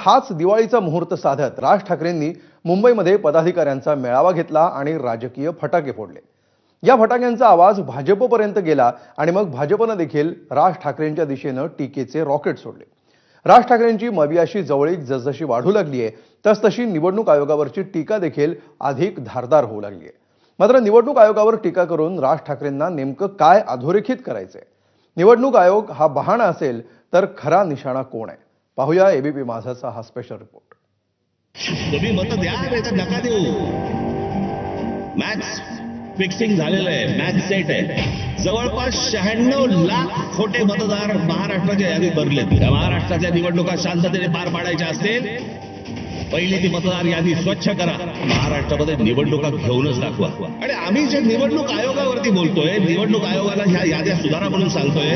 हाच दिवाळीचा मुहूर्त साधत राज ठाकरेंनी मुंबईमध्ये पदाधिकाऱ्यांचा मेळावा घेतला आणि राजकीय फटाके फोडले. या फटाक्यांचा आवाज भाजपपर्यंत गेला आणि मग भाजपनं देखील राज ठाकरेंच्या दिशेनं टीकेचे रॉकेट सोडले. राज ठाकरेंची मवियाशी जवळीक जसजशी वाढू लागली आहे तसतशी निवडणूक आयोगावरची टीका देखील अधिक धारदार होऊ लागली आहे मात्र निवडणूक आयोगावर टीका करून राज ठाकरेंना नेमकं काय अधोरेखित करायचंय? निवडणूक आयोग हा बहाणा असेल तर खरा निशाणा कोण आहे? पाहूया एबीपी माझाचा हा स्पेशल रिपोर्ट तुम्ही मत द्या नाही नका देऊ. मॅच फिक्सिंग झालेलं आहे मॅच सेट आहे. जवळपास शहाण्णव लाख खोटे मतदार महाराष्ट्राच्या यादीत भरलेत. महाराष्ट्राच्या निवडणुका शांततेने पार पाडायच्या असतील पहिली ती मतदार यादी स्वच्छ करा. महाराष्ट्रामध्ये निवडणुका घेऊनच दाखवा. आणि आम्ही जे निवडणूक आयोगावरती बोलतोय निवडणूक आयोगाला ह्या याद्या सुधारा म्हणून सांगतोय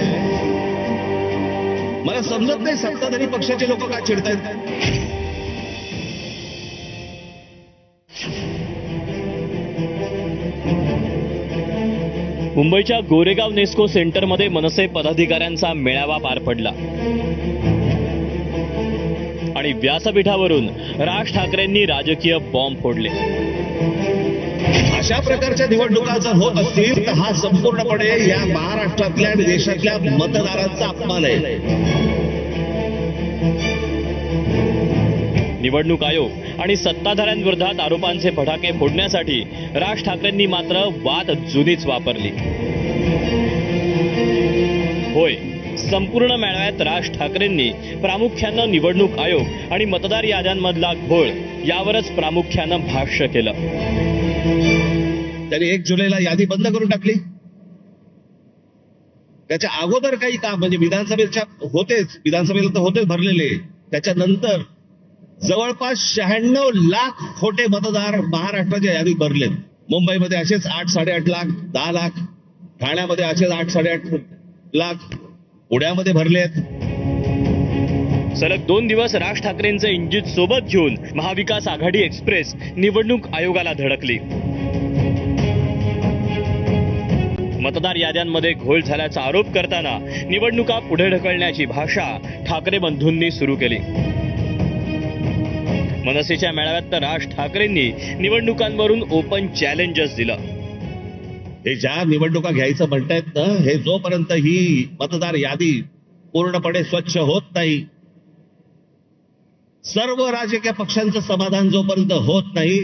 मला समजत नाही सत्ताधारी पक्षाचे लोक का चिडतायत मुंबईच्या गोरेगाव नेस्को सेंटरमध्ये मनसे पदाधिकाऱ्यांचा मेळावा पार पडला. आणि व्यासपीठावरून राज ठाकरेंनी राजकीय बॉम्ब फोडले. अशा प्रकारच्या निवडणुका जर होत असतील तर हा संपूर्णपणे या महाराष्ट्रातल्या आणि देशातल्या मतदारांचा अपमान आहे. निवडणूक आयोग आणि सत्ताधाऱ्यांविरोधात आरोपांचे फटाके फोडण्यासाठी राज ठाकरेंनी मात्र वाद जुनीच वापरली. होय संपूर्ण मेळाव्यात राज ठाकरेंनी प्रामुख्यानं निवडणूक आयोग आणि मतदार याद्यांमधला घोळ यावरच प्रामुख्यानं भाष्य केलं. त्यांनी एक जुलैला यादी बंद करून टाकली. त्याच्या अगोदर काही काम म्हणजे विधानसभेच्या होतेच विधानसभेला तर होतेच भरलेले. त्याच्यानंतर जवळपास शहाण्णव लाख खोटे मतदार महाराष्ट्राच्या यादीत भरलेत. मुंबईमध्ये असेच आठ साडेआठ लाख दहा लाख ठाण्यामध्ये असेच आठ साडेआठ लाख पुण्यामध्ये भरलेत. सलग दोन दिवस राज ठाकरेंचं इंजिन सोबत घेऊन महाविकास आघाडी एक्सप्रेस निवडणूक आयोगाला धडकली. मतदार याद्यांमध्ये घोळ झाल्याचा आरोप करताना निवडणुका पुढे ढकलण्याची भाषा ठाकरे बंधूंनी सुरू केली. मनसेच्या मेळाव्यात तर राज ठाकरेंनी निवडणुकांवरून ओपन चॅलेंजेस दिलं. हे ज्या निवडणुका घ्यायचं म्हणतायत ना हे जोपर्यंत ही मतदार यादी पूर्णपणे स्वच्छ होत नाही सर्व राजकीय पक्षांचं समाधान जोपर्यंत होत नाही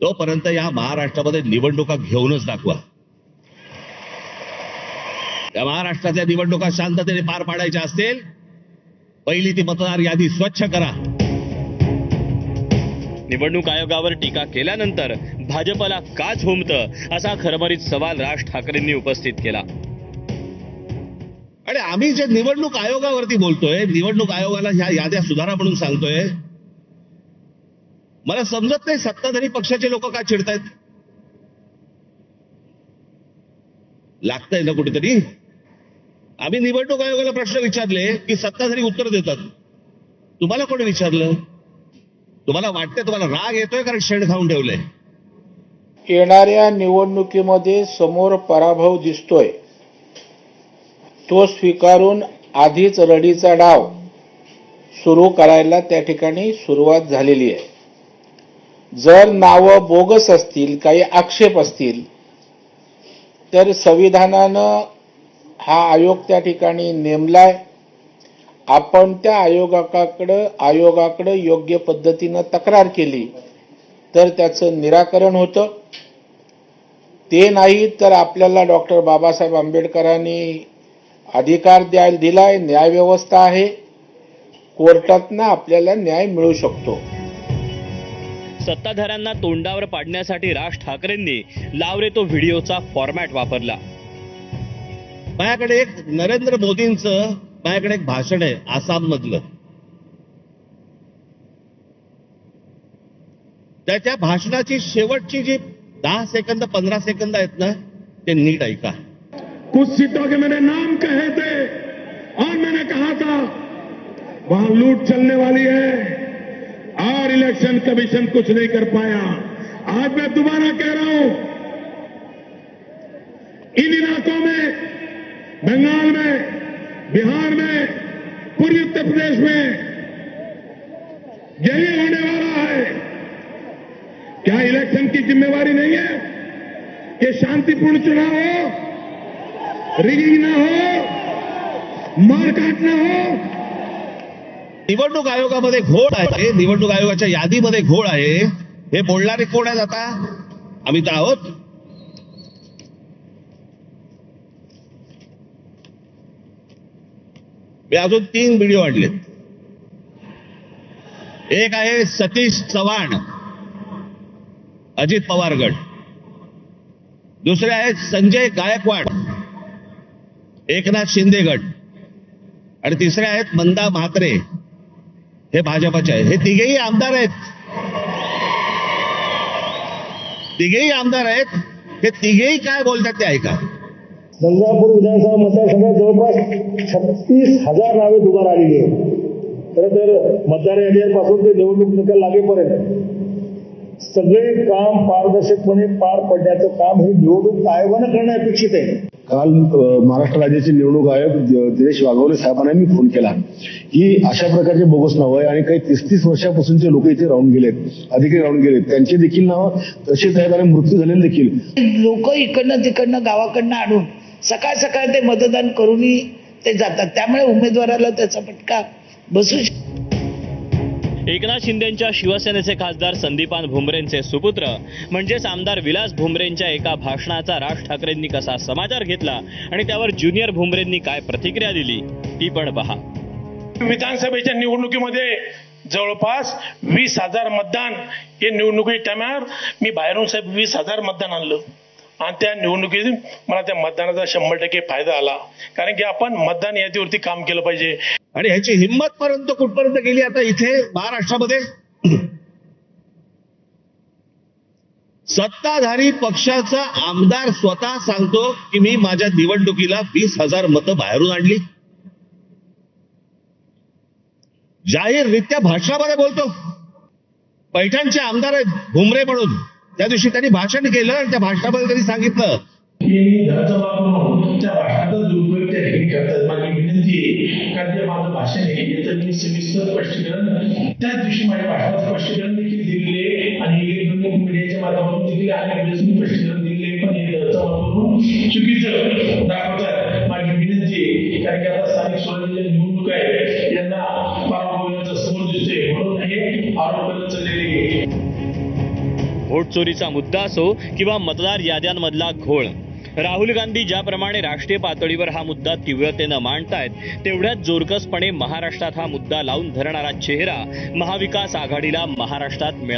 तोपर्यंत या महाराष्ट्रामध्ये निवडणुका घेऊनच दाखवा. या महाराष्ट्रातल्या निवडणुका शांततेने पार पाडायच्या असतील पहिली ती मतदार यादी स्वच्छ करा. निवडणूक आयोगावर टीका केल्यानंतर भाजपला का झोमतं असा खरमरीत सवाल राज ठाकरेंनी उपस्थित केला. आणि आम्ही जे निवडणूक आयोगावरती बोलतोय निवडणूक आयोगाला ह्या याद्या सुधारा म्हणून सांगतोय मला समजत नाही सत्ताधारी पक्षाचे लोक का चिडतायत. लागतंय ना कुठेतरी? आम्ही निवडणूक आयोगाला प्रश्न विचारले की सत्ताधारी उत्तर देतात तुम्हाला कोणी विचारलं? तुम्हाला वाटतंय तुम्हाला राग येतोय कारण शेण खाऊन ठेवलंय? येणाऱ्या निवडणुकीमध्ये समोर पराभव दिसतोय. तो स्वीकारून आधीच रडीचा डाव सुरू करायला त्या ठिकाणी सुरुवात झालेली आहे. जर नावं बोगस असतील काही आक्षेप असतील तर संविधानानं हा आयोग त्या ठिकाणी नेमलाय. आपण त्या आयोगाकडं आयोगाकडं योग्य पद्धतीनं तक्रार केली तर त्याचं निराकरण होतं. ते नाही तर आपल्याला डॉक्टर बाबासाहेब आंबेडकरांनी अधिकार द्यायला दिलाय न्यायव्यवस्था आहे. कोर्टातनं आपल्याला न्याय मिळू शकतो. सत्ताधाऱ्यांना तोंडावर पाडण्यासाठी राज ठाकरेंनी लावरे तो व्हिडिओचा फॉर्मॅट वापरला. माझ्याकडे एक नरेंद्र मोदींचं माझ्याकडे एक भाषण आहे आसाम मधलं त्याच्या भाषणाची शेवटची जी दहा सेकंद, पंधरा सेकंद आहेत ना, ते नीट ऐका. कुछ सीटों के मेरे नाम कहे थे, और मैंने कहा था, वहाँ लूट चलने वाली है, और इलेक्शन कमीशन कुछ नहीं कर पाया। आज मैं दोबारा कह रहा हूँ, इन इलाकों में बंगाल में, बिहार में, पूर्वी उत्तर प्रदेश में यही होने वाला है। क्या इलेक्शन की जिम्मेवारी नहीं है कि शांतिपूर्ण चुनाव हो रिगिंग ना हो मारकाट ना हो? निवडणूक आयोगामध्ये घोळ आहे. निवडणूक आयोगाच्या यादीमध्ये घोळ आहे. हे बोलणारे कोण आहेत आता? आम्ही तर आहोत. हे अजून तीन व्हिडिओ आणलेत. एक आहे सतीश चव्हाण अजित पवार गट दुसरे आहेत संजय गायकवाड एकनाथ शिंदे गट आणि तिसरे आहेत मंदा म्हात्रे. हे भाजपचे आहेत. हे तिघेही आमदार आहेत. तिघेही आमदार आहेत. हे तिघेही काय बोलतात ते ऐका. गंगापूर विधानसभा मतदारसंघात जवळपास छत्तीस हजार नावे दुबार आलेली आहेत. खरं तर मतदार यादीपासून ते निवडणूक निकाल लागेपर्यंत सगळे काम पारदर्शकपणे पार पडण्याचं काम हे निवडणूक आयोगानं करणं अपेक्षित आहे. काल महाराष्ट्र राज्याचे निवडणूक आयोग दिनेश वाघवले साहेबांना मी फोन केला. की अशा प्रकारचे बोगस नावं आहे आणि काही तीस तीस वर्षापासूनचे लोक इथे राहून गेलेत अधिकारी राहून गेलेत. त्यांचे देखील नावं तसेच आहेत आणि मृत्यू झालेले देखील. लोक इकडनं तिकडनं गावाकडनं आणून सकाळ सकाळ ते मतदान करूनही ते जातात. त्यामुळे उमेदवाराला त्याचा फटका बसू शकतो एकनाथ शिंदेच्या शिवसेनेचे खासदार संदीपान भुमरेंचे सुपुत्र म्हणजेच आमदार विलास भुमरेंच्या एका भाषणाचा राज ठाकरेंनी कसा समाचार घेतला आणि त्यावर ज्युनियर भुमरेंनी काय प्रतिक्रिया दिली ती पण पहा. विधानसभेच्या निवडणुकीमध्ये जवळपास वीस हजार मतदान हे निवडणुकी टायमावर मी बाहेरून साहेब वीस हजार मतदान आणलं. आणि त्या निवडणुकीत मला त्या मतदानाचा शंभर टक्के फायदा आला. कारण की आपण मतदान यादीवरती काम केलं पाहिजे. आणि ह्याची हिंमत पर्यंत कुठपर्यंत गेली आता इथे महाराष्ट्रामध्ये? सत्ताधारी पक्षाचा आमदार स्वतः सांगतो की मी माझ्या निवडणुकीला वीस हजार मतं बाहेरून आणली. जाहीररित्या भाषणामध्ये बोलतो. पैठणचे आमदार आहेत भुमरे म्हणून. त्या दिवशी त्यांनी भाषण केलं आणि त्या भाषणामध्ये त्यांनी सांगितलं की वापरून त्या भाषणाचा दुरुपयोग त्या ठिकाणी करतात. माझी विनंती आहे कारण ते माझं भाषण आहे याचं मी सविस्तर स्पष्टीकरण त्याच दिवशी माझ्या भाषणात स्पष्टीकरण देखील दिलेले आणि इलेक्ट्रॉनिक मीडियाच्या माध्यमातून देखील अनेक स्पष्टीकरण दिलेले पण हे वापरून चुकीचं व्होट चोरीचा मुद्दा असो किंवा मतदार याद्यांमधला घोळ. राहुल गांधी ज्याप्रमाणे राष्ट्रीय पातळीवर हा मुद्दा तीव्रतेनं मांडतायत तेवढ्याच जोरकसपणे महाराष्ट्रात हा मुद्दा लावून धरणारा चेहरा महाविकास आघाडीला महाराष्ट्रात मिळाला.